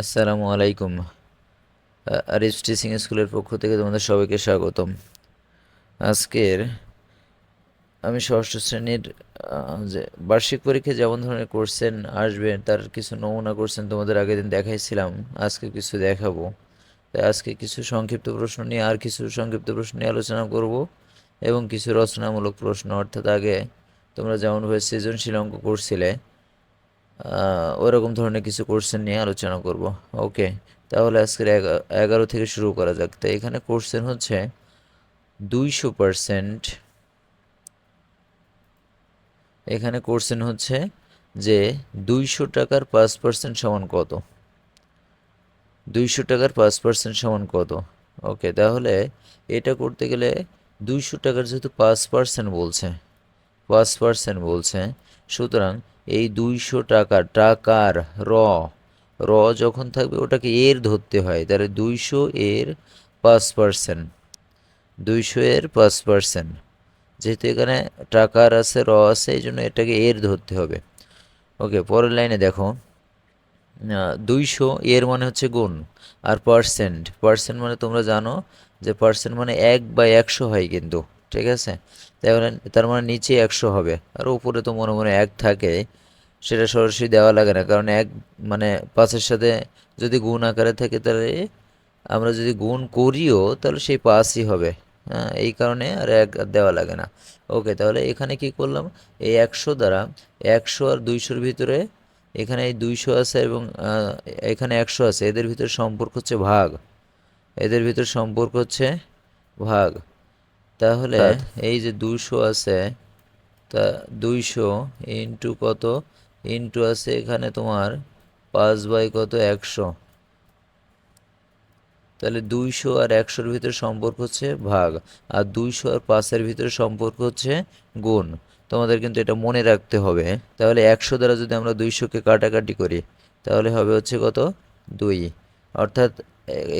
আসসালামু আলাইকুম। আরিফ টিচিং স্কুলের পক্ষ থেকে তোমাদের সবাইকে স্বাগতম। আজকের আমি ষষ্ঠ শ্রেণির যে বার্ষিক পরীক্ষায় যেমন ধরনের কোশ্চেন আসবে, তার কিছু নমুনা কোশ্চেন তোমাদের আগের দিন দেখাইছিলাম, আজকে কিছু দেখাবো। তাই আজকে কিছু সংক্ষিপ্ত প্রশ্ন নিয়ে আর কিছু সংক্ষিপ্ত প্রশ্ন নিয়ে আলোচনা করব এবং কিছু রচনামূলক প্রশ্ন, অর্থাৎ আগে তোমরা যেমনভাবে সৃজনশীল অঙ্ক করছিলে ওরকম ধরনের কিছু কোশ্চেন নিয়ে আলোচনা করব। ওকে তাহলে আজকের এগারো থেকে শুরু করা যাক। তো এখানে কোশ্চেন হচ্ছে দুইশো পার্সেন্ট এখানে কোশ্চেন হচ্ছে যে দুইশো টাকার পাঁচ পার্সেন্ট সমান কত? দুইশো টাকার পাঁচ পার্সেন্ট সমান কত? ওকে তাহলে এটা করতে গেলে দুইশো টাকার যেহেতু পাঁচ পার্সেন্ট বলছে, পাঁচ পার্সেন্ট বলছে, সুতরাং এই দুইশো টাকা, টাকার র। র যখন থাকবে, ওটাকে এর ধরতে হয়। তাহলে দুইশো এর পাঁচ পার্সেন্ট দুইশো এর পাঁচ পার্সেন্ট যেহেতু এখানে টাকার আছে, র আছে, এই জন্য এটাকে এর ধরতে হবে। ওকে, পরের লাইনে দেখো। দুইশো এর মানে হচ্ছে গুণ আর পার্সেন্ট পার্সেন্ট মানে তোমরা জানো যে পার্সেন্ট মানে এক বা একশো হয় কিন্তু, ঠিক আছে? তার মানে নিচে একশো হবে। আর উপরে তো মনে মনে এক থাকে, সেটা সরাসরি দেওয়া লাগে না। কারণ এক মানে পাঁচের সাথে যদি গুণ আকারে থাকে তাহলে আমরা যদি গুণ করিও, তাহলে সেই পাঁচই হবে। হ্যাঁ এই কারণে আর এক দেওয়া লাগে না। ওকে, তাহলে এখানে কি করলাম? এই একশো দ্বারা একশো আর দুইশোর ভিতরে এখানে এই দুইশো আছে এবং এখানে একশো আছে। এদের ভিতরে সম্পর্ক হচ্ছে ভাগ। এদের ভিতর সম্পর্ক হচ্ছে ভাগ। তাহলে এই যে দুইশো আছে তা দুইশো ইন্টু কত? ইন্টু আছে এখানে তোমার পাঁচ বাই কত? একশো। তাহলে দুইশো আর একশোর ভিতরে সম্পর্ক হচ্ছে ভাগ আর দুইশো আর পাঁচের ভিতরে সম্পর্ক হচ্ছে গুণ। তোমাদের কিন্তু এটা মনে রাখতে হবে। তাহলে একশো দ্বারা যদি আমরা দুইশোকে কাটাকাটি করি তাহলে হবে হচ্ছে কত? দুই। অর্থাৎ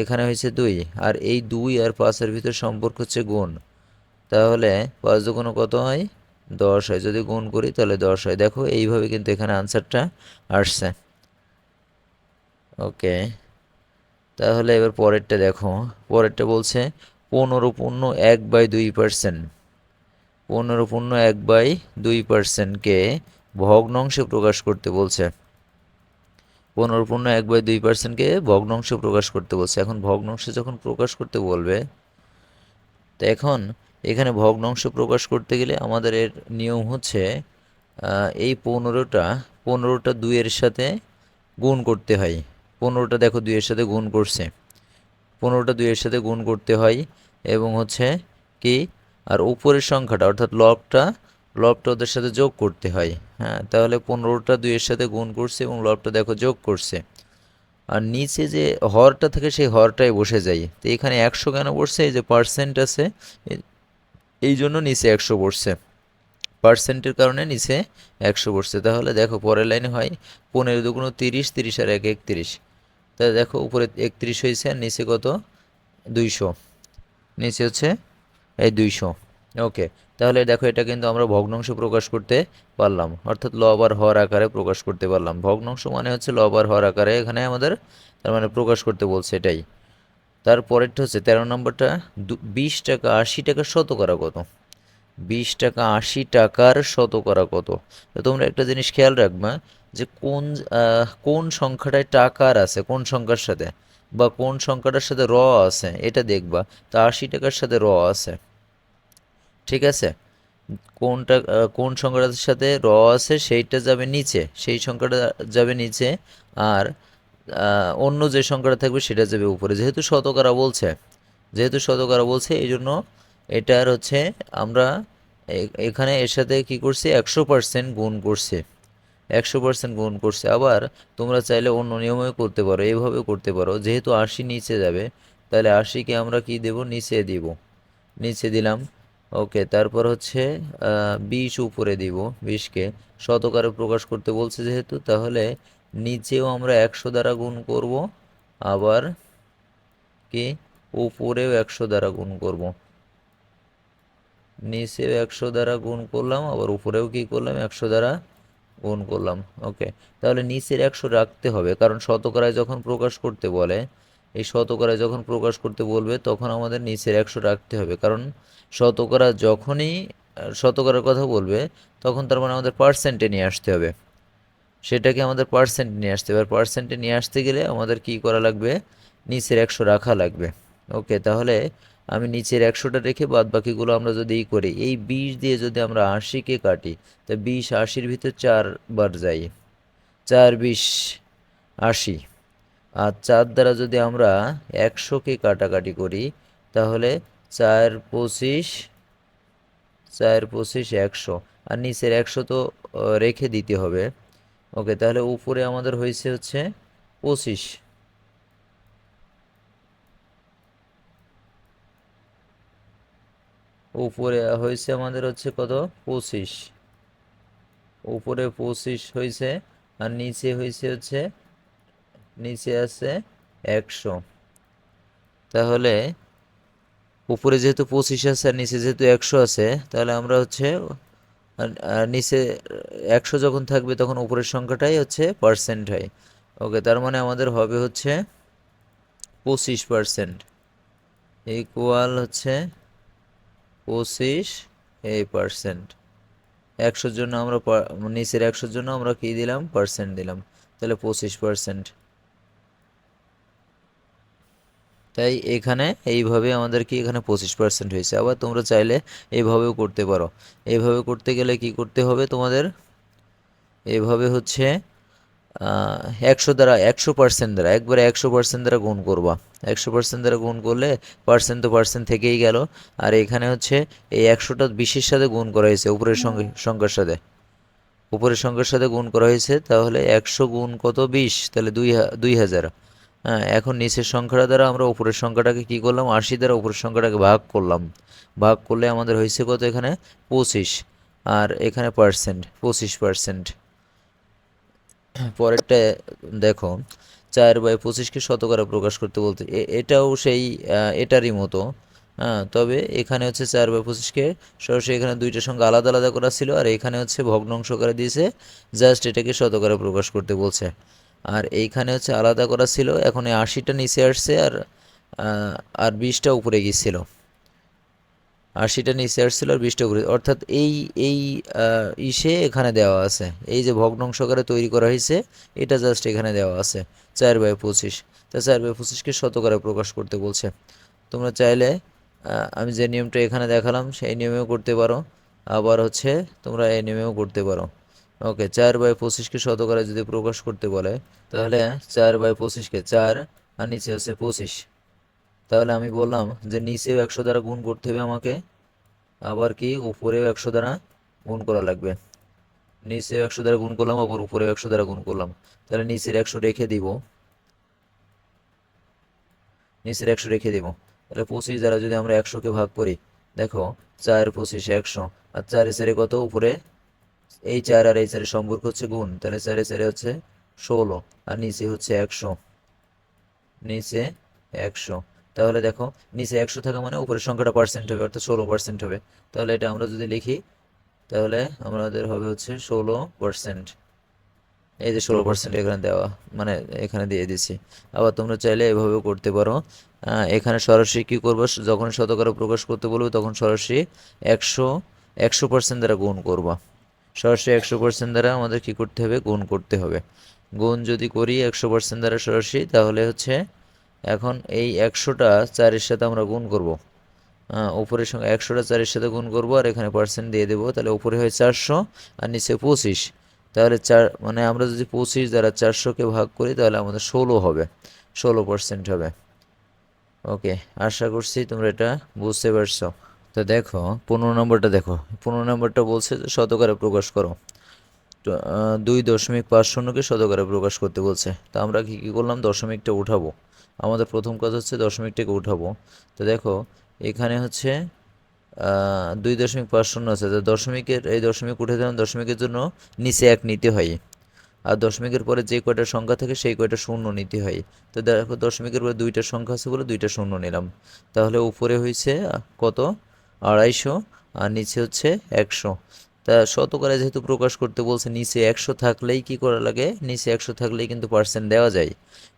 এখানে হয়েছে দুই আর এই দুই আর পাঁচের ভিতরে সম্পর্ক হচ্ছে গুণ। তাহলে পাঁচ দুগুণ কত হয়? দশ হয়। যদি গুণ করি তাহলে দশ হয়। দেখো, এইভাবে কিন্তু এখানে আনসারটা আসছে। ওকে। তাহলে এবার পরেরটা দেখো। পরেরটা বলছে পনেরো পূর্ণ এক বাই দুই পার্সেন্ট পনেরো পূর্ণ এক বাই দুই পার্সেন্টকে ভগ্নাংশে প্রকাশ করতে বলছে। পনেরো পূর্ণ এক বাই দুই পার্সেন্টকে ভগ্নাংশে প্রকাশ করতে বলছে। এখন ভগ্নাংশে যখন প্রকাশ করতে বলবে, তো এখন এখানে ভগ্নাংশ প্রকাশ করতে গেলে আমাদের এর নিয়ম হচ্ছে এই পনেরোটা পনেরোটা দুইয়ের সাথে গুণ করতে হয়। পনেরোটা দেখো দুইয়ের সাথে গুণ করছে। পনেরোটা দুইয়ের সাথে গুণ করতে হয় এবং হচ্ছে কি? আর উপরের সংখ্যাটা, অর্থাৎ লবটা লবটা ওদের সাথে যোগ করতে হয়। হ্যাঁ তাহলে পনেরোটা দুইয়ের সাথে গুণ করছে এবং লবটা দেখো যোগ করছে। আর নিচে যে হরটা থাকে, সেই হরটাই বসে যায়। তো এখানে একশো কেন বসছে? এই যে পার্সেন্ট আছে এই জন্য নিচে একশো বসছে পার্সেন্টের কারণে নিচে একশো বসছে তাহলে দেখো, পরের লাইনে হয় পনেরো দুগুণ তিরিশ তিরিশ আর এক, একত্রিশ। তা দেখো, উপরে একত্রিশ হয়েছে, আর নিচে কত? দুইশো। নিচে হচ্ছে এই দুইশো। ওকে, তাহলে দেখো, এটা কিন্তু আমরা ভগ্নাংশ প্রকাশ করতে পারলাম। অর্থাৎ লবার হর আকারে প্রকাশ করতে পারলাম। ভগ্নাংশ মানে হচ্ছে লবার হর আকারে এখানে আমাদের তার মানে প্রকাশ করতে বলছে এটাই। তারপরেরটা হচ্ছে তেরো নম্বরটা বিশ টাকা আশি টাকা শতকরা কত? বিশ টাকা আশি টাকার শতকরা কত? তোমরা একটা জিনিস খেয়াল রাখবা যে কোন কোন সংখ্যাটায় টাকার আছে, কোন সংখ্যার সাথে? বা কোন সংখ্যাটার সাথে র আছে, এটা দেখবা। তা আশি টাকার সাথে র আছে। ঠিক আছে? কোনটা কোন সংখ্যাটার সাথে র আছে, সেইটা যাবে নিচে, সেই সংখ্যাটা যাবে নিচে। আর অন্য যে সংখ্যাটা থাকবে সেটা যাবে উপরে। যেহেতু শতকরা বলছে, যেহেতু শতকরা বলছে এই জন্য এটার হচ্ছে আমরা এখানে এর সাথে কি করছি? একশো পার্সেন্ট গুণ করছে। একশো পার্সেন্ট গুণ করছে। আবার তোমরা চাইলে অন্য নিয়মেও করতে পারো এইভাবেও করতে পারো। যেহেতু আশি নিচে যাবে, তাহলে আশিকে আমরা কি দেব? নিচে দিব। নিচে দিলাম। ওকে, তারপর হচ্ছে বিশ উপরে দিব, বিশকে। শতকারে প্রকাশ করতে বলছে যেহেতু, তাহলে নিচেও আমরা একশো দ্বারা গুণ করব, আবার কি? উপরেও একশো দ্বারা গুণ করব। নিচেও একশো দ্বারা গুণ করলাম, আবার উপরেও কি করলাম? একশো দ্বারা গুণ করলাম। ওকে তাহলে নিচের একশো রাখতে হবে, কারণ শতকরায় যখন প্রকাশ করতে বলে, এই শতকরায় যখন প্রকাশ করতে বলবে, তখন আমাদের নিচের একশো রাখতে হবে, কারণ শতকরা যখনই, শতকরার কথা বলবে, তখন তার মানে আমাদের পার্সেন্টে নিয়ে আসতে হবে। সেটাকে আমাদের পার্সেন্ট নিয়ে আসতে এবার পার্সেন্টে নিয়ে আসতে গেলে আমাদের কি করা লাগবে? নিচের একশো রাখা লাগবে। ওকে তাহলে আমি নিচের একশোটা রেখে বাদ বাকিগুলো আমরা যদি ই করি, এই বিশ দিয়ে যদি আমরা আশিকে কাটি, তা বিশ আশির ভিতর চারবার যাই। চার বিশ আশি। আর চার দ্বারা যদি আমরা একশোকে কাটাকাটি করি, তাহলে চার পঁচিশ চার পঁচিশ একশো। আর নিচের একশো তো রেখে দিতে হবে। ওকে, তাহলে উপরে আমাদের হয়েছে হচ্ছে পঁচিশ। উপরে হয়েছে আমাদের হচ্ছে কত? পঁচিশ। উপরে পঁচিশ হয়েছে আর নিচে হয়েছে হচ্ছে, নিচে আছে একশো। তাহলে উপরে যেহেতু পঁচিশ আছে আর নিচে যেহেতু একশো আছে, তাহলে আমরা হচ্ছে নিচে একশো যখন থাকবে তখন উপরের সংখ্যাটাই হচ্ছে পার্সেন্ট হয়। ওকে তার মানে আমাদের হবে হচ্ছে পঁচিশ পার্সেন্ট ইকুয়াল হচ্ছে পঁচিশ এই পার্সেন্ট একশোর জন্য আমরা নিচের একশোর জন্য আমরা কী দিলাম? পার্সেন্ট দিলাম। তাহলে পঁচিশ পার্সেন্ট তাই এখানে এইভাবে আমাদের কি এখানে পঁচিশ পার্সেন্ট হয়েছে। আবার তোমরা চাইলে এইভাবেও করতে পারো। এইভাবে করতে গেলে কি করতে হবে তোমাদের? এভাবে হচ্ছে একশো দ্বারা একশো পার্সেন্ট দ্বারা একবারে একশো পার্সেন্ট দ্বারা গুণ করবা। একশো পার্সেন্ট দ্বারা গুণ করলে পার্সেন্ট তো পার্সেন্ট থেকেই গেল। আর এখানে হচ্ছে এই একশোটা বিশের সাথে গুণ করা হয়েছে উপরের সঙ্গে সংখ্যার সাথে। উপরের সংখ্যার সাথে গুণ করা হয়েছে তাহলে একশো গুণ কত? বিশ তাহলে দুই হা- দুই হাজার। হ্যাঁ এখন নিচের সংখ্যাটা দ্বারা আমরা উপরের সংখ্যাটাকে কি করলাম? আশি দ্বারা উপরের সংখ্যাটাকে ভাগ করলাম। ভাগ করলে আমাদের হয়েছে কত এখানে? পঁচিশ। আর এখানে পার্সেন্ট পঁচিশ পার্সেন্ট পরেরটা দেখো, চার বাই পঁচিশকে শতকরা প্রকাশ করতে বলতে এটাও সেই এটারই মতো। হ্যাঁ তবে এখানে হচ্ছে চার বাই পঁচিশকে সরাসরি এখানে দুইটা সংখ্যা আলাদা আলাদা করা ছিল, আর এখানে হচ্ছে ভগ্নাংশ করে দিয়েছে, জাস্ট এটাকে শতকরা প্রকাশ করতে বলছে। আর এইখানে হচ্ছে আলাদা করা ছিল, এখন এই আশিটা নিচে আসছে আর আর বিশটা উপরে গিয়েছিল। আশিটা নিচে আসছিল আর বিশটা উপরে, অর্থাৎ এই এই ইসে এখানে দেওয়া আছে। এই যে ভগ্নাংশ আকারে তৈরি করা হয়েছে, এটা জাস্ট এখানে দেওয়া আছে, চার বাই পঁচিশ। তা চার বাই পঁচিশকে শতকরা প্রকাশ করতে বলছে। তোমরা চাইলে আমি যে নিয়মটা এখানে দেখালাম, সেই নিয়মেও করতে পারো। আবার হচ্ছে তোমরা এই নিয়মেও করতে পারো। ওকে, চার বাই পঁচিশকে শতকরা যদি প্রকাশ করতে বলে, তাহলে চার বাই পঁচিশকে চার, আর নিচে হচ্ছে পঁচিশ। তাহলে আমি বললাম যে নিচেও একশো দ্বারা গুণ করতে হবে আমাকে, আবার কি উপরেও একশো দ্বারা গুণ করা লাগবে। নিচেও একশো দ্বারা গুণ করলাম, আবার উপরেও একশো দ্বারা গুণ করলাম। তাহলে নিচের একশো রেখে দিব। নিচের একশো রেখে দিব। তাহলে পঁচিশ দ্বারা যদি আমরা একশোকে ভাগ করি, দেখো, চার পঁচিশ একশো, আর চারে চারে কত? উপরে এই চার আর এই চারের সম্পর্ক হচ্ছে গুণ। তাহলে চারে চারে হচ্ছে ষোলো আর নিচে হচ্ছে একশো। নিচে একশো। তাহলে দেখো, নিচে একশো থাকা মানে উপরের সংখ্যাটা পার্সেন্ট হবে, অর্থাৎ ষোলো পার্সেন্ট হবে। তাহলে এটা আমরা যদি লিখি, তাহলে আমাদের হবে হচ্ছে ষোলো পার্সেন্ট এই যে ষোলো পার্সেন্ট এখানে দেওয়া মানে এখানে দিয়ে দিছি আবার তোমরা চাইলে এভাবেও করতে পারো। এখানে সরাসরি কী করব? যখন শতকরা প্রকাশ করতে বলব, তখন সরাসরি একশো একশো পার্সেন্ট দ্বারা গুণ করবা। সরাসরি একশো পার্সেন্ট দ্বারা আমাদের কি করতে হবে? গুণ করতে হবে। গুণ যদি করি একশো পার্সেন্ট দ্বারা সরাসরি, তাহলে হচ্ছে এখন এই একশোটা চারের সাথে আমরা গুণ করব। উপরের সঙ্গে একশোটা চারের সাথে গুণ করব আর এখানে পার্সেন্ট দিয়ে দেবো। তাহলে উপরে হয় চারশো আর নিচে পঁচিশ। তাহলে চার মানে আমরা যদি পঁচিশ দ্বারা চারশোকে ভাগ করি, তাহলে আমাদের ষোলো হবে। ষোলো পার্সেন্ট হবে। ওকে, আশা করছি তোমরা এটা বুঝতে পারছ। তো দেখো, পনেরো নম্বরটা দেখো। পনেরো নম্বরটা বলছে যে শতকরা প্রকাশ করো। দুই দশমিক পাঁচ শূন্যকে শতকরা প্রকাশ করতে বলছে। তো আমরা কী কী করলাম? দশমিকটা উঠাবো। আমাদের প্রথম কাজ হচ্ছে দশমিকটাকে উঠাবো। তো দেখো, এখানে হচ্ছে দুই দশমিক পাঁচ শূন্য আছে। তো দশমিকের, এই দশমিক উঠে দিলাম দশমিকের জন্য নিচে এক নিতে হয়, আর দশমিকের পরে যে কয়টা সংখ্যা থাকে সেই কয়টা শূন্য নিতে হয়। তো দেখো, দশমিকের পরে দুইটা সংখ্যা আছে বলে দুইটা শূন্য নিলাম। তাহলে উপরে হয়েছে কত? আড়াইশো আর নিচে হচ্ছে একশো। তা শতকরা যেহেতু প্রকাশ করতে বলছে, নিচে একশো থাকলেই কি করা লাগে? নিচে একশো থাকলেই কিন্তু পার্সেন্ট দেওয়া যায়।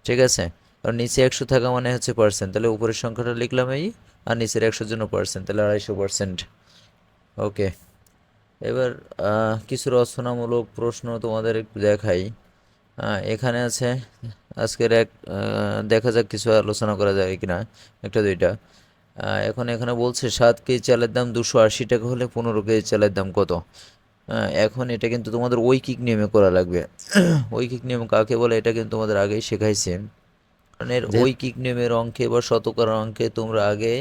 ঠিক আছে? কারণ নিচে একশো থাকা মানে হচ্ছে পার্সেন্ট তাহলে উপরের সংখ্যাটা লিখলাম এই, আর নিচের একশোর জন্য পার্সেন্ট তাহলে আড়াইশো পার্সেন্ট ওকে। এবার কিছু রচনামূলক প্রশ্ন তোমাদের একটু দেখাই। এখানে আছে, আজকের এক দেখা যাক কিছু আলোচনা করা যায় কিনা। একটা, দুইটা। এখন এখানে বলছে সাত কেজি চালের দাম দুশো আশি টাকা হলে পনেরো কেজি চালের দাম কত? এখন এটা কিন্তু তোমাদের ঐকিক নিয়মে করা লাগবে। ঐকিক নিয়ম কাকে বলে? এটা কিন্তু তোমাদের আগেই শেখাইছে। এর ঐকিক নিয়মের অঙ্কে বা শতকরা অঙ্কে তোমরা আগে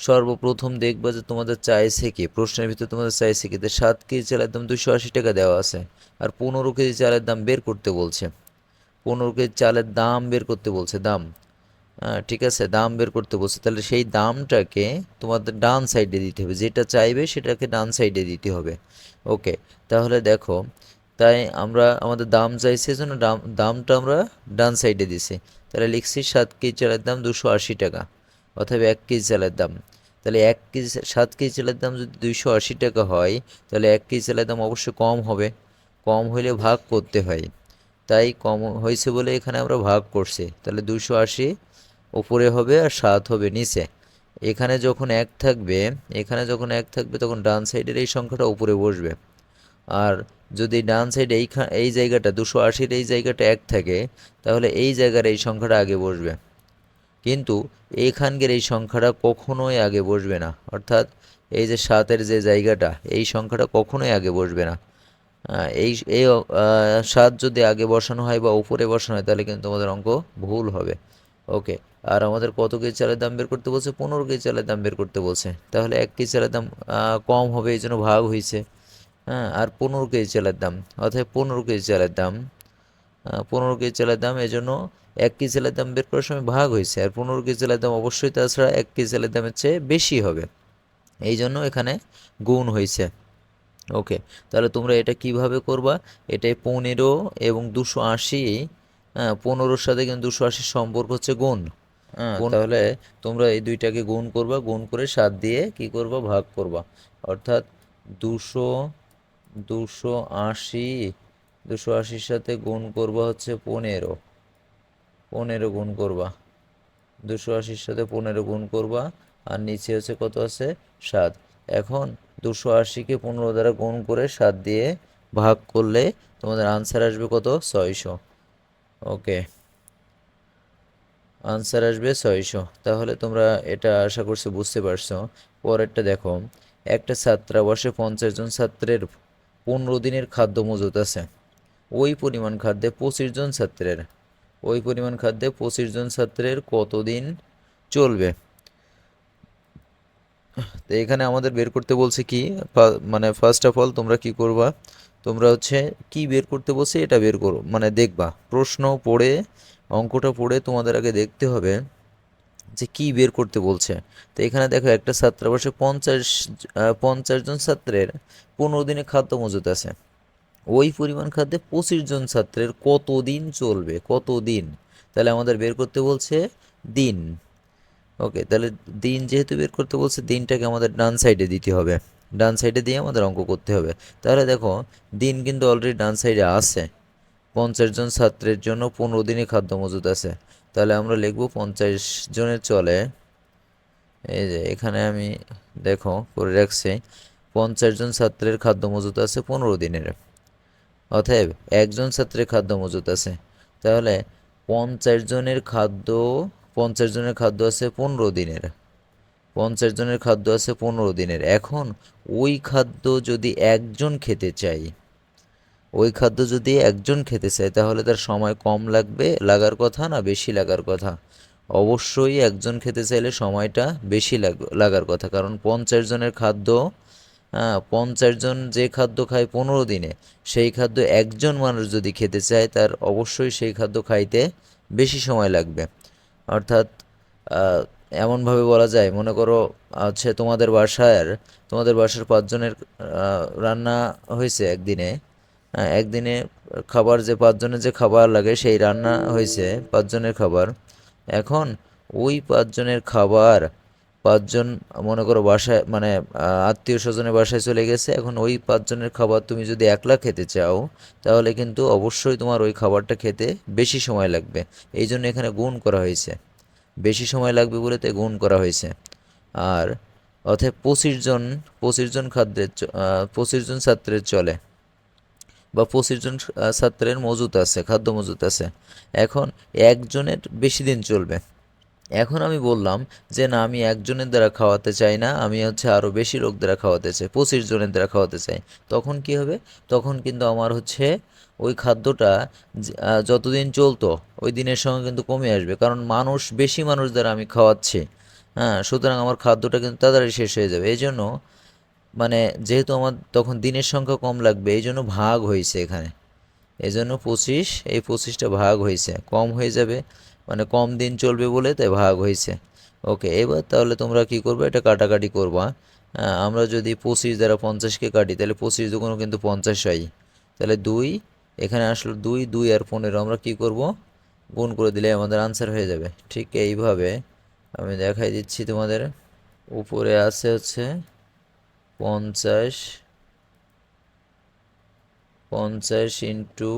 সর্বপ্রথম দেখবা যে তোমাদের চাইছে কি। প্রশ্নের ভিতরে তোমাদের চাইছে কি যে সাত কেজি চালের দাম দুশো আশি টাকা দেওয়া আছে আর পনেরো কেজি চালের দাম বের করতে বলছে। পনেরো কেজি চালের দাম বের করতে বলছে। দাম ঠিক আছে, দাম বের করতে বলছে, তাহলে সেই দামটাকে তোমাদের ডান সাইডে দিতে হবে। যেটা চাইবে সেটাকে ডান সাইডে দিতে হবে। ওকে তাহলে দেখো, তাই আমরা, আমাদের দাম চাইছে জন্য দাম, দামটা আমরা ডান সাইডে দিছি। তাহলে লিখছি সাত কেজি চালের দাম দুশো আশি টাকা, অথবা এক কেজি চালের দাম। তাহলে এক কেজি সাত কেজি চালের দাম যদি দুইশো আশি টাকা হয়, তাহলে এক কেজি চালের দাম অবশ্যই কম হবে। কম হলে ভাগ করতে হয়। তাই কম হয়েছে বলে এখানে আমরা ভাগ করছি। তাহলে দুশো আশি উপরে হবে আর সাত হবে নিচে। এখানে যখন এক থাকবে, এখানে যখন এক থাকবে, তখন ডান সাইডের এই সংখ্যাটা উপরে বসবে। আর যদি ডান সাইডে এই এই জায়গাটা, দুশো আশির এই জায়গাটা এক থাকে, তাহলে এই জায়গার এই সংখ্যাটা আগে বসবে। কিন্তু এইখানকার এই সংখ্যাটা কখনোই আগে বসবে না। অর্থাৎ এই যে সাতের যে জায়গাটা, এই সংখ্যাটা কখনোই আগে বসবে না। এই এই সাত যদি আগে বসানো হয় বা উপরে বসানো হয়, তাহলে কিন্তু তোমাদের অঙ্ক ভুল হবে। ওকে আর আমাদের কত কেজি চালের দাম বের করতে বলছে? পনেরো কেজি চালের দাম বের করতে বলছে। তাহলে এক কেজি চালের দাম কম হবে, এই জন্য ভাগ হয়েছে। হ্যাঁ আর পনেরো কেজি চালের দাম, অর্থাৎ পনেরো কেজি চালের দাম পনেরো কেজি চালের দাম, এই জন্য এক কেজি চালের দাম বের করার সময় ভাগ হয়েছে। আর পনেরো কেজি চালের দাম অবশ্যই তাছাড়া এক কেজি চালের দামের চেয়ে বেশি হবে। এই জন্য এখানে গুণ হয়েছে। ওকে, তাহলে তোমরা এটা কীভাবে করবা? এটাই পনেরো এবং দুশো আশি হ্যাঁ পনেরোর সাথে কিন্তু দুশো আশির সম্পর্ক হচ্ছে গুণ। তাহলে তোমরা এই দুইটাকে গুণ করবা গুণ করে সাত দিয়ে কি করবা? ভাগ করবা। অর্থাৎ দুশো দুশো আশি দুশো আশির সাথে গুণ করবা হচ্ছে পনেরো। পনেরো গুণ করবা। দুশো আশির সাথে পনেরো গুণ করবা আর নিচে হচ্ছে কত আছে? সাত। এখন দুশো আশিকে পনেরো দ্বারা গুণ করে সাত দিয়ে ভাগ করলে তোমাদের আনসার আসবে কত? ছয়শো। ওকে আনসার আসবে ছয়শো। তাহলে তোমরা এটা আশা করছি বুঝতে পারছ। পরেরটা দেখো, একটা ছাত্রাবাসে পঞ্চাশ জন ছাত্রের পনেরো দিনের খাদ্য মজুত আছে। ওই পরিমাণ খাদ্যে পঁচিশ জন ছাত্রের। ওই পরিমাণ খাদ্যে পঁচিশ জন ছাত্রের কতদিন চলবে? তো এখানে আমাদের বের করতে বলছে কি মানে ফার্স্ট অফ অল তোমরা কি করবা? তোমরা হচ্ছে কি বের করতে বলছে এটা বের করো মানে দেখবা। প্রশ্ন পড়ে অঙ্কটা পড়ে তোমাদের আগে দেখতে হবে যে কি বের করতে বলছে। তো এখানে দেখো একটা ছাত্রাবাসে পঞ্চাশ পঞ্চাশ জন ছাত্রের পনেরো দিনে খাদ্য মজুত আছে। ওই পরিমাণ খাদ্যে পঁচিশ জন ছাত্রের কত দিন চলবে? কত দিন তাহলে আমাদের বের করতে বলছে দিন। ওকে, তাহলে দিন যেহেতু বের করতে বলছে, দিনটাকে আমাদের ডান সাইডে দিতে হবে। ডান সাইডে দিয়ে আমাদের অঙ্ক করতে হবে। তাহলে দেখো, দিন কিন্তু অলরেডি ডান সাইডে আছে। পঞ্চাশ জন ছাত্রের জন্য পনেরো দিনই খাদ্য মজুদ আছে। তাহলে আমরা লিখব পঞ্চাশ জনের চলে। এই যে, এখানে আমি দেখো, করে রাখছি। পঞ্চাশ জন ছাত্রের খাদ্য মজুত আছে পনেরো দিনের। অতএব একজন ছাত্রের খাদ্য মজুত আছে। তাহলে পঞ্চাশ জনের খাদ্য, পঞ্চাশ জনের খাদ্য আছে পনেরো দিনের। পঞ্চাশ জনের খাদ্য আছে পনেরো দিনের। এখন ওই খাদ্য যদি একজন খেতে চাই ওই খাদ্য যদি একজন খেতে চায়, তাহলে তার সময় কম লাগবে, লাগার কথা না বেশি লাগার কথা। অবশ্যই একজন খেতে চাইলে সময়টা বেশি লাগ- লাগার কথা। কারণ পঞ্চাশ জনের খাদ্য হ্যাঁ পঞ্চাশ জন যে খাদ্য খায় পনেরো দিনে, সেই খাদ্য একজন মানুষ যদি খেতে চায়, তার অবশ্যই সেই খাদ্য খাইতে বেশি সময় লাগবে। অর্থাৎ এমনভাবে বলা যায়, মনে করো আছে তোমাদের বাসার তোমাদের বাসার পাঁচজনের রান্না হয়েছে একদিনে একদিনে খাবার যে পাঁচজনের যে খাবার লাগে, সেই রান্না হয়েছে পাঁচজনের খাবার। এখন ওই পাঁচজনের খাবার পাঁচজন, মনে করো বাসায় মানে আত্মীয় স্বজনের বাসায় চলে গেছে, এখন ওই পাঁচজনের খাবার তুমি যদি একলা খেতে চাও, তাহলে কিন্তু অবশ্যই তোমার ওই খাবারটা খেতে বেশি সময় লাগবে। এই জন্য এখানে গুণ করা হয়েছে। বেশি সময় লাগবে বলে তাই গুণ করা হয়েছে। আর অর্থাৎ পঁচিশ জন পঁচিশ জন খাদ্যের পঁচিশ জন ছাত্রের চলে। বা পঁচিশ জন ছাত্রের মজুত আছে, খাদ্য মজুত আছে। এখন একজনের বেশি দিন চলবে। এখন আমি বললাম যে, না, আমি একজনের দ্বারা খাওয়াতে চাই না, আমি হচ্ছে আরও বেশি লোক দ্বারা খাওয়াতে চাই, পঁচিশ জনের দ্বারা খাওয়াতে চাই। তখন কি হবে? তখন কিন্তু আমার হচ্ছে ওই খাদ্যটা যতদিন চলতো, ওই দিনের সঙ্গে কিন্তু কমে আসবে। কারণ মানুষ, বেশি মানুষ দ্বারা আমি খাওয়াচ্ছি। হ্যাঁ সুতরাং আমার খাদ্যটা কিন্তু তাড়াতাড়ি শেষ হয়ে যাবে। এই জন্য মানে যেহেতু আমার তখন দিনের সংখ্যা কম লাগবে এই জন্য ভাগ হয়েছে এখানে। এই জন্য পঁচিশ এই পঁচিশটা ভাগ হয়েছে। কম হয়ে যাবে মানে কম দিন চলবে বলে তাই ভাগ হয়েছে। ওকে এবার তাহলে তোমরা কি করবে? এটা কাটাকাটি করবা হ্যাঁ, আমরা যদি পঁচিশ দ্বারা পঞ্চাশকে কাটি তাহলে পঁচিশ দুগুণ কিন্তু পঞ্চাশ হয়। তাহলে দুই এখানে আসলো দুই দুই আর পনেরো আমরা কি করব? গুণ করে দিলে আমাদের আনসার হয়ে যাবে। ঠিক এইভাবে আমি দেখাই দিচ্ছি তোমাদের। উপরে আছে হচ্ছে পঞ্চাশ পঞ্চাশ ইন্টু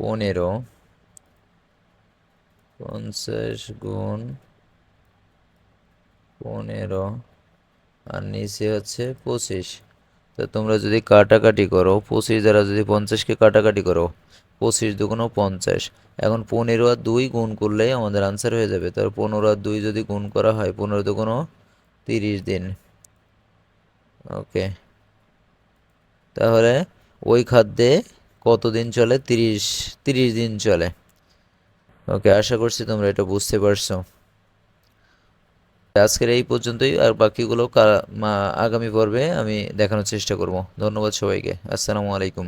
পনেরো, পঞ্চাশ গুণ পনেরো, আর নিচে হচ্ছে পঁচিশ। তো তোমরা যদি কাটাকাটি করো, পঁচিশ দ্বারা যদি পঞ্চাশকে কাটাকাটি করো, পঁচিশ দুগুণ পঞ্চাশ। এখন পনেরো আর দুই গুণ করলেই আমাদের আনসার হয়ে যাবে। তার পনেরো আর দুই যদি গুণ করা হয়, পনেরো দুগুণ তিরিশ দিন। ওকে। তাহলে ওই খাদ্যে কতদিন চলে? তিরিশ তিরিশ দিন চলে। ওকে, আশা করছি তোমরা এটা বুঝতে পারছ। আজকের এই পর্যন্তই, আর বাকিগুলো আগামী পর্বে আমি দেখানোর চেষ্টা করব। ধন্যবাদ সবাইকে। আসসালামু আলাইকুম।